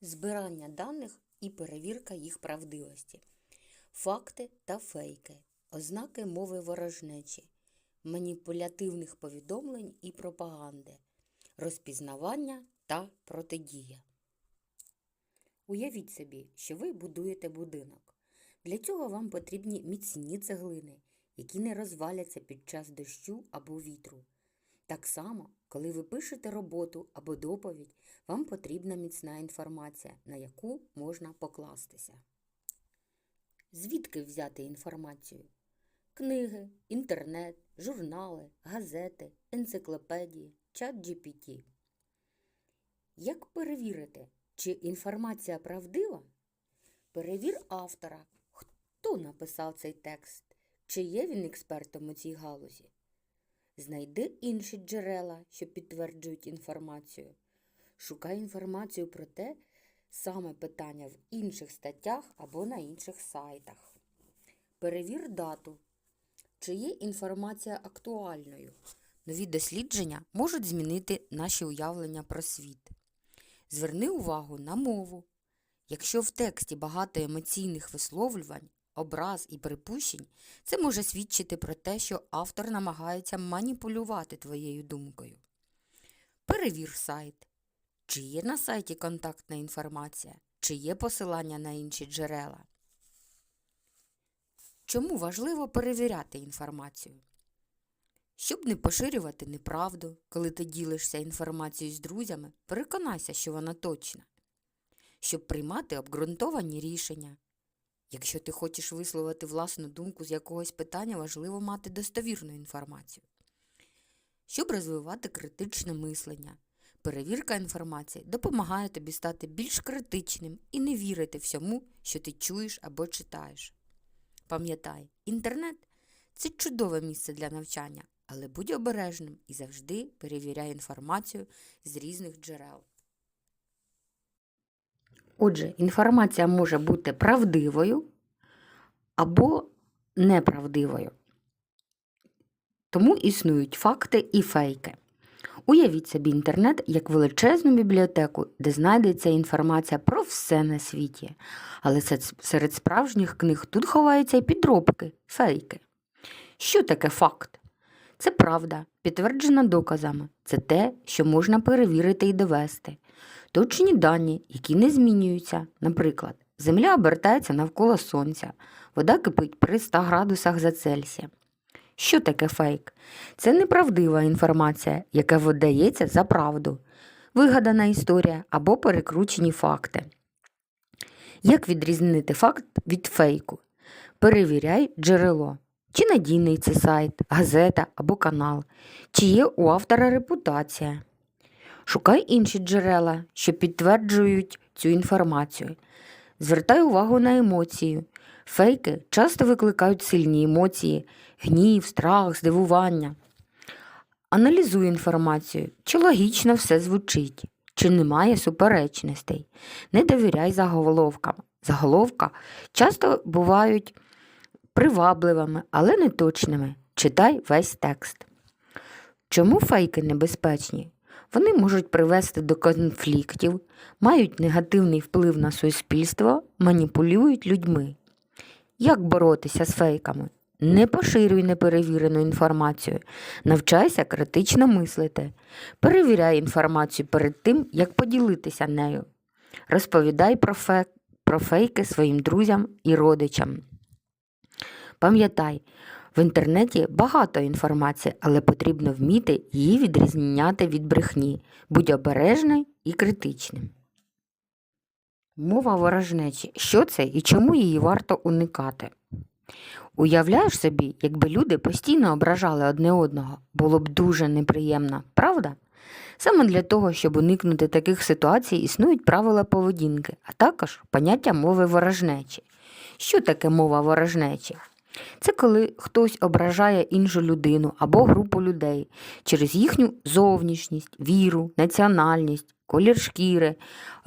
збирання даних і перевірка їх правдивості, факти та фейки, ознаки мови ворожнечі, маніпулятивних повідомлень і пропаганди, розпізнавання та протидія. Уявіть собі, що ви будуєте будинок. Для цього вам потрібні міцні цеглини, які не розваляться під час дощу або вітру. Так само, коли ви пишете роботу або доповідь, вам потрібна міцна інформація, на яку можна покластися. Звідки взяти інформацію? Книги, інтернет, журнали, газети, енциклопедії, чат GPT. Як перевірити, чи інформація правдива? Перевір автора, хто написав цей текст, чи є він експертом у цій галузі. Знайди інші джерела, що підтверджують інформацію. Шукай інформацію про те саме питання в інших статтях або на інших сайтах. Перевір дату. Чи є інформація актуальною? Нові дослідження можуть змінити наші уявлення про світ. Зверни увагу на мову. Якщо в тексті багато емоційних висловлювань, образ і припущень, це може свідчити про те, що автор намагається маніпулювати твоєю думкою. Перевір сайт. Чи є на сайті контактна інформація, чи є посилання на інші джерела. Чому важливо перевіряти інформацію? Щоб не поширювати неправду, коли ти ділишся інформацією з друзями, переконайся, що вона точна. Щоб приймати обґрунтовані рішення. Якщо ти хочеш висловити власну думку з якогось питання, важливо мати достовірну інформацію. Щоб розвивати критичне мислення, перевірка інформації допомагає тобі стати більш критичним і не вірити всьому, що ти чуєш або читаєш. Пам'ятай, інтернет це чудове місце для навчання, але будь обережним і завжди перевіряй інформацію з різних джерел. Отже, інформація може бути правдивою або неправдивою. Тому існують факти і фейки. Уявіть собі інтернет як величезну бібліотеку, де знайдеться інформація про все на світі. Але серед справжніх книг тут ховаються і підробки, фейки. Що таке факт? Це правда, підтверджена доказами. Це те, що можна перевірити і довести. Точні дані, які не змінюються. Наприклад, Земля обертається навколо Сонця, вода кипить при 100 градусах за Цельсієм. Що таке фейк? Це неправдива інформація, яка видається за правду, вигадана історія або перекручені факти. Як відрізнити факт від фейку? Перевіряй джерело. Чи надійний це сайт, газета або канал, чи є у автора репутація. Шукай інші джерела, що підтверджують цю інформацію. Звертай увагу на емоції. Фейки часто викликають сильні емоції, гнів, страх, здивування. Аналізуй інформацію, чи логічно все звучить, чи немає суперечностей. Не довіряй заголовкам. Заголовка часто бувають привабливими, але не точними. Читай весь текст. Чому фейки небезпечні? Вони можуть привести до конфліктів, мають негативний вплив на суспільство, маніпулюють людьми. Як боротися з фейками? Не поширюй неперевірену інформацію, навчайся критично мислити, перевіряй інформацію перед тим, як поділитися нею. Розповідай про, фе... про фейки своїм друзям і родичам. Пам'ятай, в інтернеті багато інформації, але потрібно вміти її відрізняти від брехні. Будь обережний і критичним. Мова ворожнечі. Що це і чому її варто уникати? Уявляєш собі, якби люди постійно ображали одне одного, було б дуже неприємно, правда? Саме для того, щоб уникнути таких ситуацій, існують правила поведінки, а також поняття мови ворожнечі. Що таке мова ворожнечі? Це коли хтось ображає іншу людину або групу людей через їхню зовнішність, віру, національність, колір шкіри,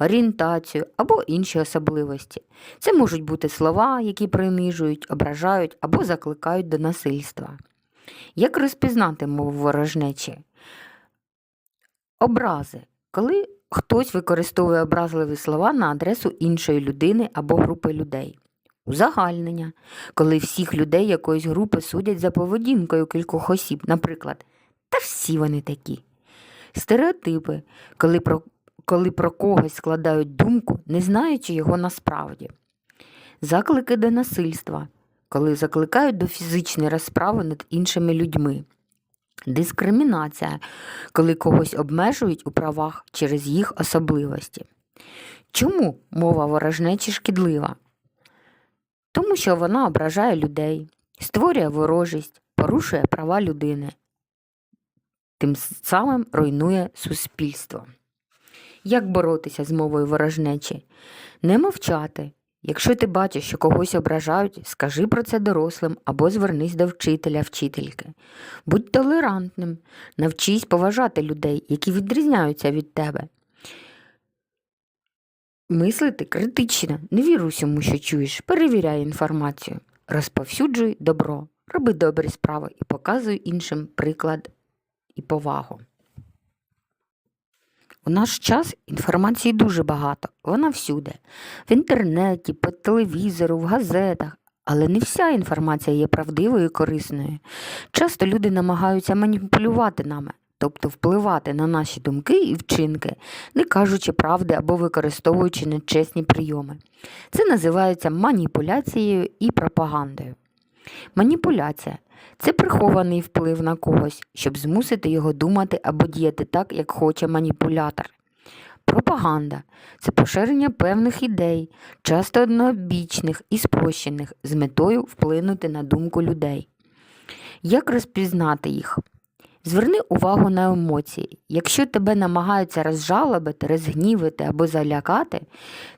орієнтацію або інші особливості. Це можуть бути слова, які принижують, ображають або закликають до насильства. Як розпізнати мову ворожнечі? Образи. Коли хтось використовує образливі слова на адресу іншої людини або групи людей. Узагальнення, коли всіх людей якоїсь групи судять за поведінкою кількох осіб, наприклад, та всі вони такі. Стереотипи, коли про, коли про когось складають думку, не знаючи його насправді. Заклики до насильства, коли закликають до фізичної розправи над іншими людьми. Дискримінація, коли когось обмежують у правах через їх особливості. Чому мова ворожнечі шкідлива? Тому що вона ображає людей, створює ворожість, порушує права людини, тим самим руйнує суспільство. Як боротися з мовою ворожнечі? Не мовчати. Якщо ти бачиш, що когось ображають, скажи про це дорослим або звернись до вчителя, вчительки. Будь толерантним, навчись поважати людей, які відрізняються від тебе. Мислити критично, не вір усьому, що чуєш, перевіряй інформацію, розповсюджуй добро, роби добрі справи і показуй іншим приклад і повагу. У наш час інформації дуже багато, вона всюди. В інтернеті, по телевізору, в газетах. Але не вся інформація є правдивою і корисною. Часто люди намагаються маніпулювати нами, тобто впливати на наші думки і вчинки, не кажучи правди або використовуючи нечесні прийоми. Це називається маніпуляцією і пропагандою. Маніпуляція це прихований вплив на когось, щоб змусити його думати або діяти так, як хоче маніпулятор. Пропаганда це поширення певних ідей, часто однобічних і спрощених, з метою вплинути на думку людей. Як розпізнати їх? Зверни увагу на емоції. Якщо тебе намагаються розжалобити, розгнівити або залякати,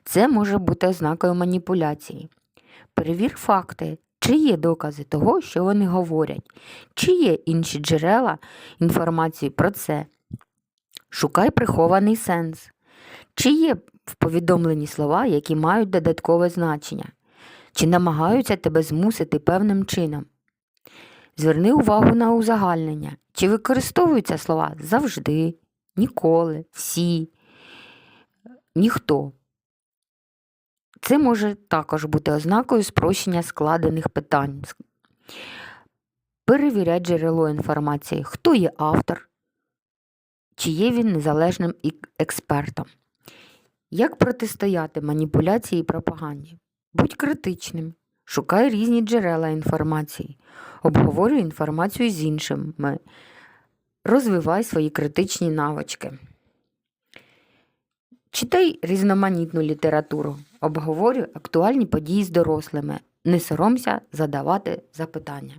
це може бути ознакою маніпуляції. Перевір факти, чи є докази того, що вони говорять, чи є інші джерела інформації про це. Шукай прихований сенс. Чи є в повідомленні слова, які мають додаткове значення, чи намагаються тебе змусити певним чином. Зверни увагу на узагальнення, чи використовуються слова завжди, ніколи, всі, ніхто. Це може також бути ознакою спрощення складених питань. Перевіряй джерело інформації, хто є автор, чи є він незалежним експертом. Як протистояти маніпуляції і пропаганді? Будь критичним, шукай різні джерела інформації, обговорюй інформацію з іншими, розвивай свої критичні навички. Читай різноманітну літературу, обговорюй актуальні події з дорослими, не соромся задавати запитання.